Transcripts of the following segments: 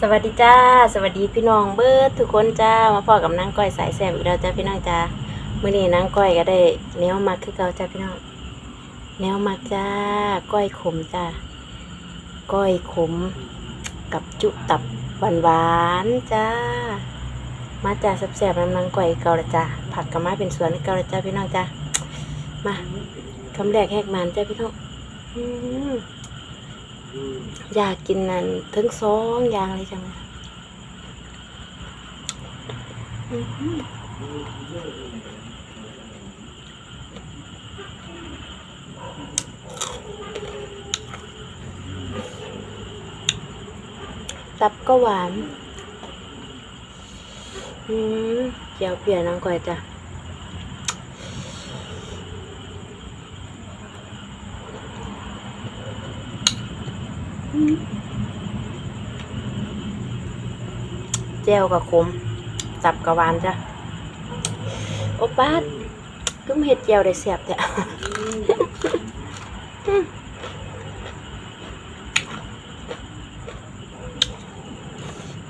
สวัสดีจ้า สวัสดีพี่น้องเบิร์ดทุกคนจ้า มาพอกับนางก้อยสายแสบอีกแล้วจ้าพี่น้องจ้าเมื่อนี้นางก้อยก็ได้แนวมักคือเก่าจ้าพี่น้องแนวมักจ้า ก้อยขมจ้า ก้อยขม กับจุตับหวานหวานจ้า มาจ้าแสบๆน้ำนางก้อยเก่าละจ้า ผักกับมาเป็นสวนเก่าละจ้าพี่น้องจ้า มาคำแรกแหกมันจ้าพี่น้อง อยากกินนั่นทั้งสองอย่างเลยจังตับก็หวาน อืมเจียวเปลี่ยนน้องก่อยจ้ะ เจลกับขมจับกับวานจ้ะ โอป้าก็มเห็ดเจียวได้เสียบจ้ะ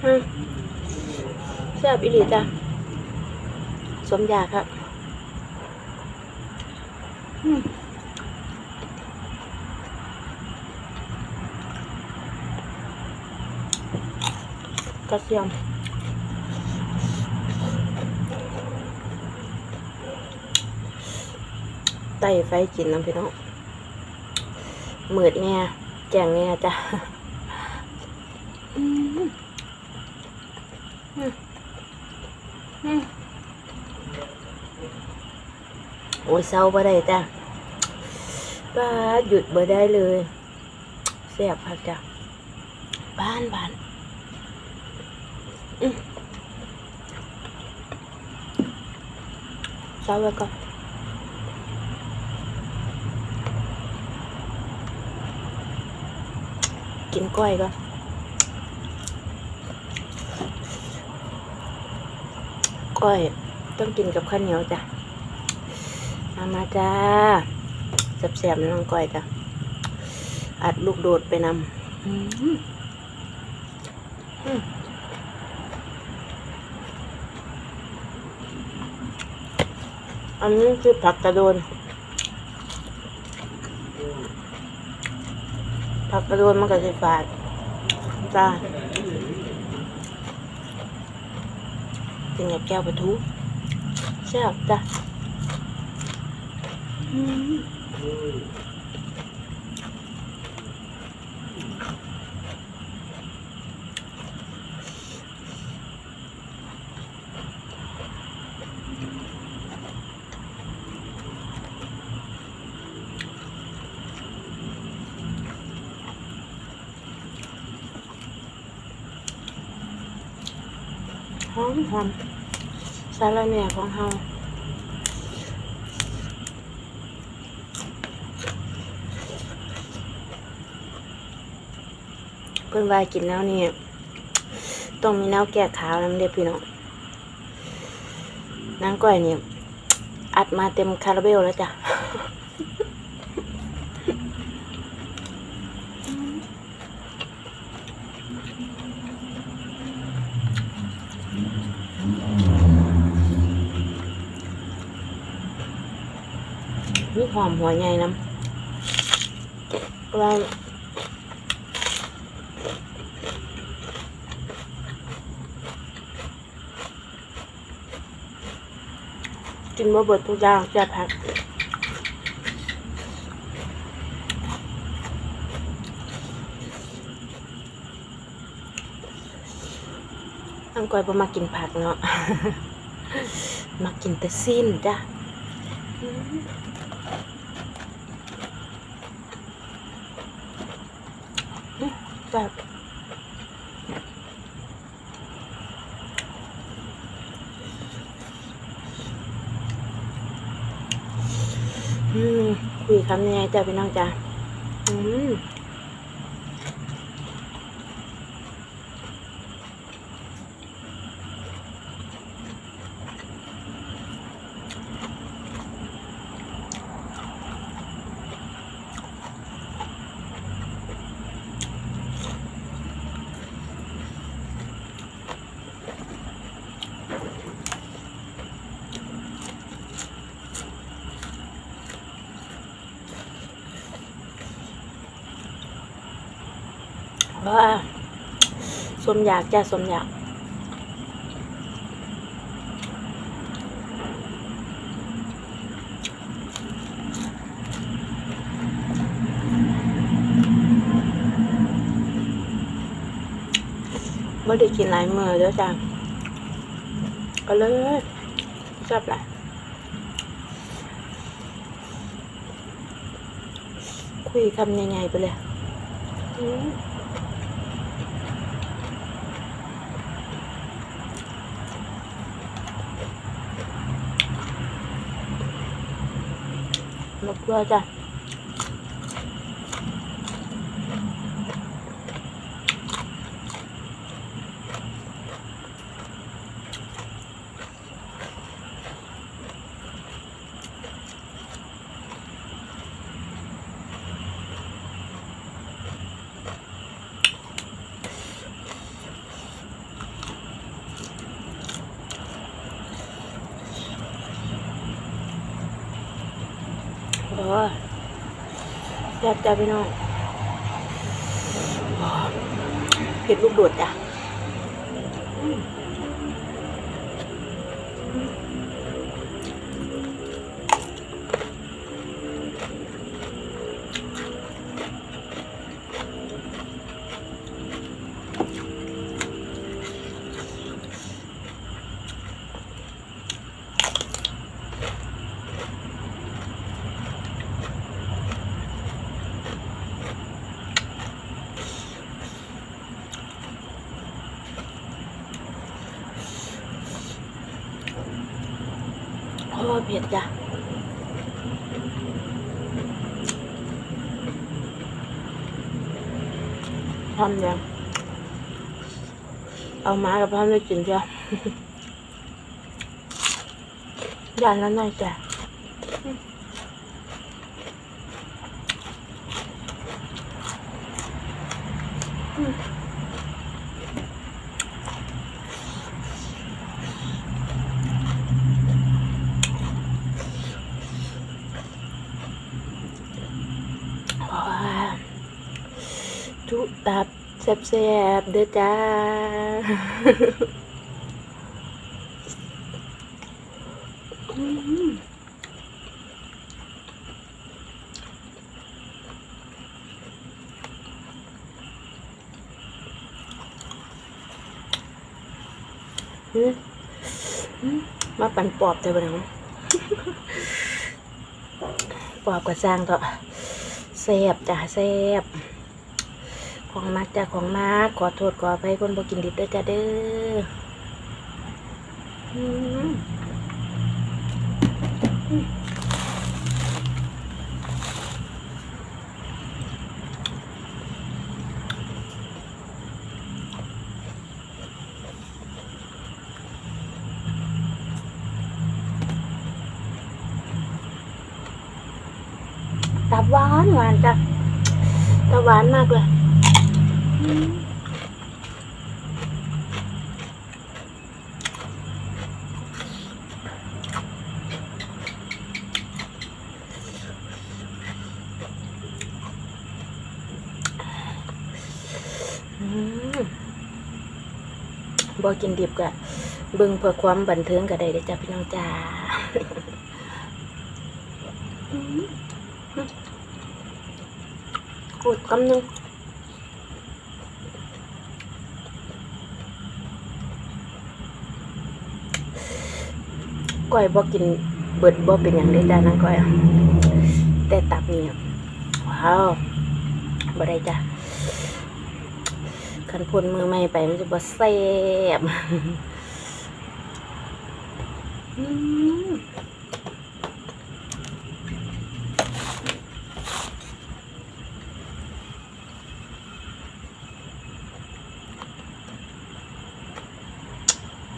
อืมแซ่บอีหลีจ้ะ สมอยากครับ อืม กระเทียมไต่ไฟกินน้ำพี่น้องมืดเนี่ยแจงเนี่ยจ้ะโอ้ยเศร้าบ่ได้จ้ะป้าหยุดบ่ได้เลยแซ่บค่ะจ้ะบ้านบ้าน อืมเศร้าไว้ก่อนกินกล้วยก่อนกล้วยต้องกินกับข้าวเหนียวจ้ะมามาจ้าแสบๆน้องก้อยจ้ะอัดลูกโดดไปนำอืมอืม อันนี้คือผักกระโดน ผักกระโดนมันก็จะฝาดจ้ากินกับแก้วปลาทูแซ่บจ้ะ หอมหอมสาระแหน่ของเฮาเพิ่นว่ากินแล้วนี่ต้องมีแนวแก้ขาวน้ำเด็ดพี่น้องนางก้อยนี่อัดมาเต็มคาราเบลแล้วจ้ะ มีหอมหัวใหญ่น้ำว่ากินบ่เบิดทุกอย่างจะพักอังกอยบ่มากินผักเนาะ มากินแต่สิ้นจ้ะ แบบอืมคุยคำยังไงจ้าพี่น้องจ้าอืม ว่าสมอยากจ้ะสมอยากไม่ได้กินหลายมือเด้อจ้ะก็เลยชอบแหลายคุยคำยังไงไปเลย อืมนกเกลือจ้ะ โอ้ย แซ่บจ้าพี่น้องเผ็ดลูกโดดจ้ะ โอ้ยเผ็ดจ้ะทำยังเอามากับพ่อได้กินจ้ะ อย่านแล้วหน่อยจ้ะโอ้ยทุตับ แซ่บๆเด้อจ้ามมอืมมาปั่นปอบแต่บ่นังปอบกับสร้างเถอะแซ่บจ้ะแซ่บ ของมักจ้ะของมักขอโทษขออภัยคนบ่กินดิบด้วยจ้ะเด้อตับหวานหวานจ้ะตับหวานมากเลย บอกินดิบกะเบิ่งเพื่อความบันเทิงก็ได้เด้จ้ะพี่น้องจ้าอืมกดคำนึง ก้อยบอกินเบิดบ่เป็นอย่างได้จ้านั่งก้อยอะแต่ตับเนี่ยว้าวบ่ได้จ้ะคันพ่นมือไม่ไปมันจะบ่แซ่บอืม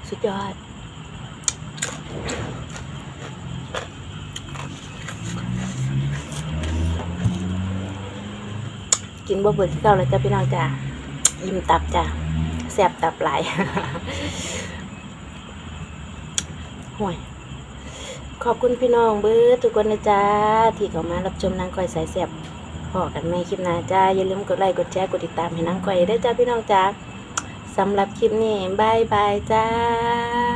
สุดยอด กินบ่เบิดที่เก่าแล้วจ้ะพี่น้องจ้ะอิ่มตับจ้ะแซ่บตับไหลายห่วยขอบคุณพี่น้องเบิดทุกคนนะจ้าที่เข้ามารับชมนางก้อยสายแซ่บพอกันแม่คลิปหน้าจ้าอย่าลืมกดไลค์กดแชร์กดติดตามให้นางก้อยด้จ้าพี่น้องจ้าสำหรับคลิปนี้บายบายจ้า